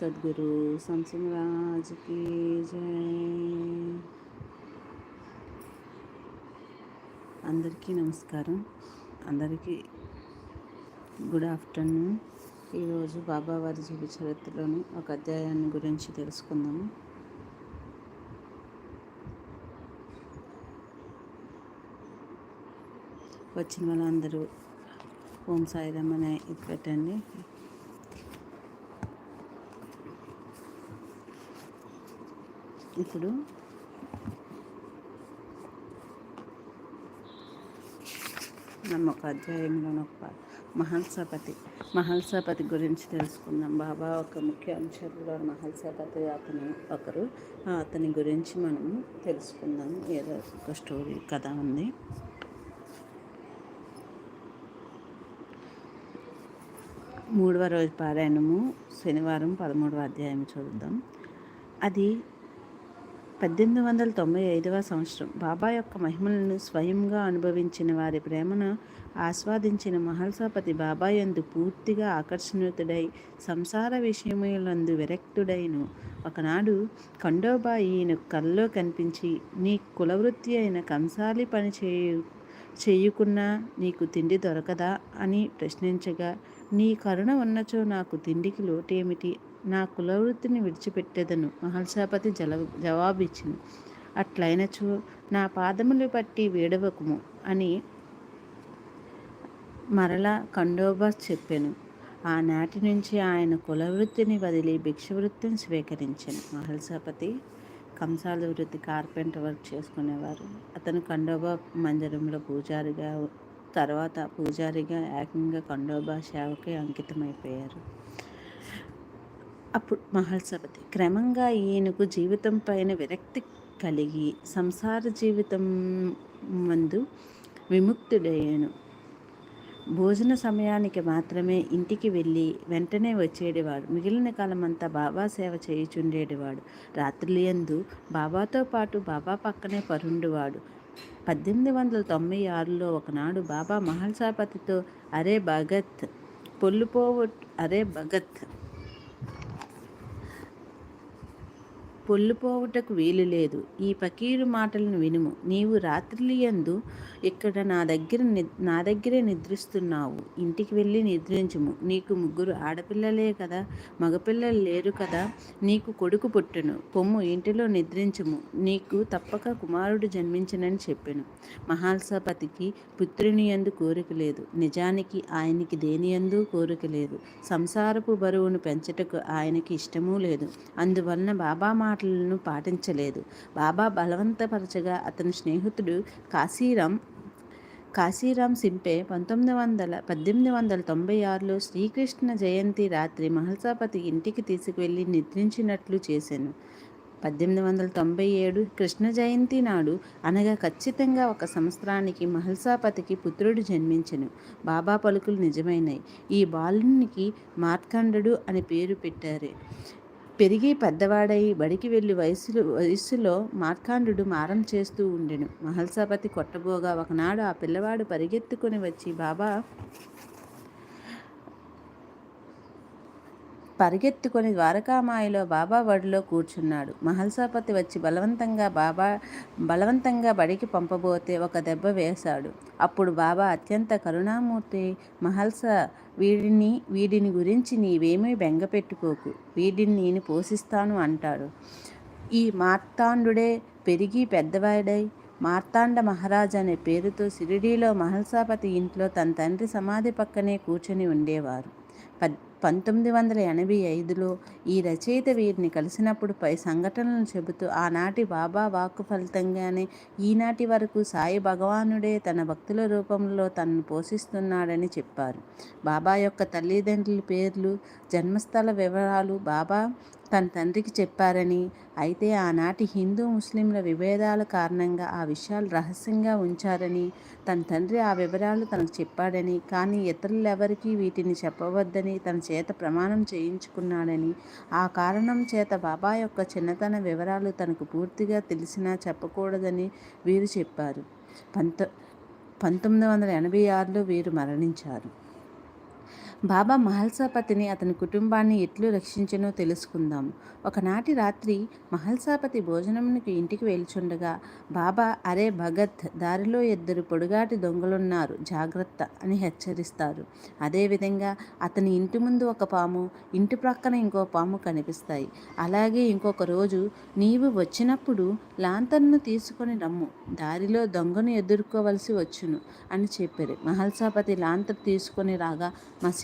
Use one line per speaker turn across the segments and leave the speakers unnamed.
సద్గురు సంసింహరాజ్కి జై. అందరికీ నమస్కారం. అందరికీ గుడ్ ఆఫ్టర్నూన్. ఈరోజు బాబావారి జీవిత చరిత్రలోని ఒక అధ్యాయాన్ని గురించి తెలుసుకుందాము. వచ్చిన వాళ్ళందరూ ఓం సాయిరామ్ అనే ఇది పెట్టండి. ఇప్పుడు మనం ఒక అధ్యాయంలో ఒక మహల్సాపతి మహల్సపతి గురించి తెలుసుకుందాం. బాబా ఒక ముఖ్య అంశాల్లో మహల్సపతి అతను ఒకరు. అతని గురించి మనం తెలుసుకుందాం. ఏదో ఒక స్టోరీ కథ ఉంది. మూడవ రోజు పారాయణము శనివారం పదమూడవ అధ్యాయం చూద్దాం. అది పద్దెనిమిది వందల తొంభై ఐదవ సంవత్సరం. బాబా యొక్క మహిమలను స్వయంగా అనుభవించిన వారి ప్రేమను ఆస్వాదించిన మహల్సాపతి బాబా యందు పూర్తిగా ఆకర్షణితుడై సంసార విషయములందు విరక్తుడైను. ఒకనాడు కండోబా ఈయన కల్లో కనిపించి నీ కులవృత్తి అయిన కంసాలి పని చేయు చేయుకున్నా నీకు తిండి దొరకదా? అని ప్రశ్నించగా నీ కరుణ ఉన్నచో నాకు తిండికి లోటేమిటి? నా కులవృత్తిని విడిచిపెట్టేదను. మహల్సాపతి జల జవాబిచ్చింది. అట్లయినచో నా పాదములు పట్టి వేడవకుము అని మరలా ఖండోబా చెప్పాను. ఆనాటి నుంచి ఆయన కులవృత్తిని వదిలి భిక్షవృత్తిని స్వీకరించాను. మహల్సాపతి కంసాల వృత్తి కార్పెంటర్ వర్క్ చేసుకునేవారు. అతను ఖండోబా మందిరంలో పూజారిగా తర్వాత పూజారిగా ఏకంగా ఖండోబా సేవకి అంకితమైపోయారు. అప్పుడు మహల్సపతి క్రమంగా ఈయనకు జీవితం పైన విరక్తి కలిగి సంసార జీవితం మందు విముక్తుడయ్యాను. భోజన సమయానికి మాత్రమే ఇంటికి వెళ్ళి వెంటనే వచ్చేటివాడు మిగిలిన కాలమంతా బాబా సేవ చేయుచుండేటివాడు రాత్రులు ఎందు బాబాతో పాటు బాబా పక్కనే పరుండువాడు. పద్దెనిమిది వందల తొంభై ఆరులో ఒకనాడు బాబా మహల్సాపతితో అరే భగత్ పొల్లుపోవు అరే భగత్ పొల్లుపోవుటకు వీలు లేదు. ఈ పకీరు మాటలను వినుము. నీవు రాత్రిలియందు ఇక్కడ నా దగ్గర నా దగ్గరే నిద్రిస్తున్నావు. ఇంటికి వెళ్ళి నిద్రించుము. నీకు ముగ్గురు ఆడపిల్లలే కదా మగపిల్లలు లేరు కదా నీకు కొడుకు పుట్టును. పొమ్ము ఇంటిలో నిద్రించుము. నీకు తప్పక కుమారుడు జన్మించనని చెప్పాను. మహాల్సపతికి పుత్రుని ఎందు కోరిక లేదు. నిజానికి ఆయనకి దేని ఎందు కోరిక లేదు. సంసారపు బరువును పెంచటకు ఆయనకి ఇష్టమూ లేదు. అందువలన బాబా మాట మాటలను పాటించలేదు. బాబా బలవంతపరచగా అతని స్నేహితుడు కాశీరాం కాశీరాం సింపే పంతొమ్మిది వందల పద్దెనిమిది వందల తొంభై ఆరులో శ్రీకృష్ణ జయంతి రాత్రి మహల్సాపతి ఇంటికి తీసుకువెళ్ళి నిద్రించినట్లు చేశాను పద్దెనిమిది వందల తొంభై ఏడు కృష్ణ జయంతి నాడు అనగా ఖచ్చితంగా ఒక సంవత్సరానికి మహల్సాపతికి పుత్రుడు జన్మించెను. బాబా పలుకులు నిజమైనాయి. ఈ బాలునికి మార్కండడు అని పేరు పెట్టారు. పెరిగి పెద్దవాడై బడికి వెళ్ళి వయసులో వయస్సులో మార్కాండు మారం చేస్తూ ఉండెను. మహల్సాపతి కొట్టబోగా ఒకనాడు ఆ పిల్లవాడు పరిగెత్తుకుని వచ్చి బాబా పరిగెత్తుకొని ద్వారకామాయలో బాబా వడిలో కూర్చున్నాడు. మహల్సాపతి వచ్చి బలవంతంగా బాబా బలవంతంగా బడికి పంపబోతే ఒక దెబ్బ వేశాడు. అప్పుడు బాబా అత్యంత కరుణామూర్తి మహల్స వీడిని వీడిని గురించి నీవేమీ బెంగపెట్టుకోకు వీడిని నేను పోషిస్తాను అంటాడు. ఈ మార్తాండుడే పెరిగి పెద్దవాడై మార్తాండ మహారాజ్ అనే పేరుతో సిరిడీలో మహల్సాపతి ఇంట్లో తన తండ్రి సమాధి పక్కనే కూర్చొని ఉండేవారు. పద్ పంతొమ్మిది వందల ఎనభై ఐదులో ఈ రచయిత వీరిని కలిసినప్పుడు పై సంఘటనలను చెబుతూ ఆనాటి బాబా వాక్కు ఫలితంగానే ఈనాటి వరకు సాయి భగవానుడే తన భక్తుల రూపంలో తనను పోషిస్తున్నాడని చెప్పారు. బాబా యొక్క తల్లిదండ్రుల పేర్లు జన్మస్థల వివరాలు బాబా తన తండ్రికి చెప్పారని అయితే ఆనాటి హిందూ ముస్లింల విభేదాల కారణంగా ఆ విషయాలు రహస్యంగా ఉంచారని తన తండ్రి ఆ వివరాలు తనకు చెప్పాడని కానీ ఇతరులెవరికీ వీటిని చెప్పవద్దని తన చేత ప్రమాణం చేయించుకున్నాడని. ఆ కారణం చేత బాబా యొక్క చిన్నతన వివరాలు తనకు పూర్తిగా తెలిసినా చెప్పకూడదని వీరు చెప్పారు. పంతొ పంతొమ్మిది వందల ఎనభై ఆరులో వీరు మరణించారు. బాబా మహల్సాపతిని అతని కుటుంబాన్ని ఎట్లు రక్షించనో తెలుసుకుందాం. ఒకనాటి రాత్రి మహల్సాపతి భోజనంకి ఇంటికి వెళ్చుండగా బాబా అరే భగత్ దారిలో ఇద్దరు పొడుగాటి దొంగలున్నారు జాగ్రత్త అని హెచ్చరిస్తారు. అదేవిధంగా అతని ఇంటి ముందు ఒక పాము ఇంటి ప్రక్కన ఇంకో పాము కనిపిస్తాయి. అలాగే ఇంకొక రోజు నీవు వచ్చినప్పుడు లాంతర్ను తీసుకొని రమ్ము దారిలో దొంగను ఎదుర్కోవలసి వచ్చును అని చెప్పారు. మహల్సాపతి లాంతర్ తీసుకొని రాగా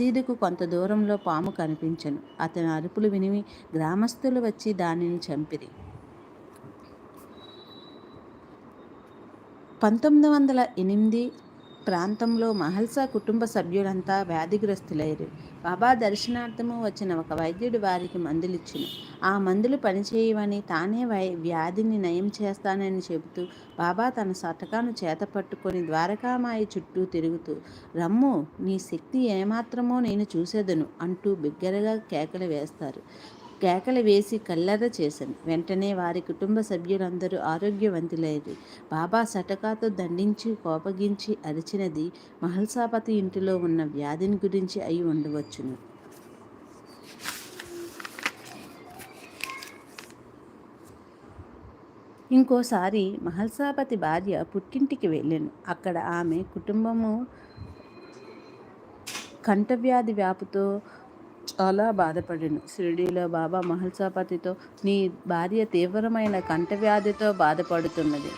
మసీదుకు కొంత దూరంలో పాము కనిపించను. అతని అరుపులు విని గ్రామస్తులు వచ్చి దానిని చంపిరి. పంతొమ్మిది వందల ఎనిమిది ప్రాంతంలో మహల్సా కుటుంబ సభ్యులంతా వ్యాధిగ్రస్తులయ్యారు. బాబా దర్శనార్థము వచ్చిన ఒక వైద్యుడు వారికి మందులిచ్చిన. ఆ మందులు పనిచేయవని తానే వై వ్యాధిని నయం చేస్తానని చెబుతూ బాబా తన సటకాను చేత పట్టుకొని ద్వారకామాయి చుట్టూ తిరుగుతూ రమ్ము నీ శక్తి ఏమాత్రమో నేను చూసేదను అంటూ బిగ్గరగా కేకలు వేస్తారు. కేకలు వేసి కల్లెర్ర చేశాను. వెంటనే వారి కుటుంబ సభ్యులందరూ ఆరోగ్యవంతులయ్యారు బాబా సటకాతో దండించి కోపగించి అరిచినది మహల్సాపతి ఇంటిలో ఉన్న వ్యాధిని గురించి అయి ఉండవచ్చును. ఇంకోసారి మహల్సాపతి భార్య పుట్టింటికి వెళ్ళాను. అక్కడ ఆమె కుటుంబము కంఠవ్యాధి వ్యాపుతో చాలా బాధపడాను షిరిడీలో బాబా మహల్సాపతితో నీ భార్య తీవ్రమైన కంఠవ్యాధితో బాధపడుతున్నది.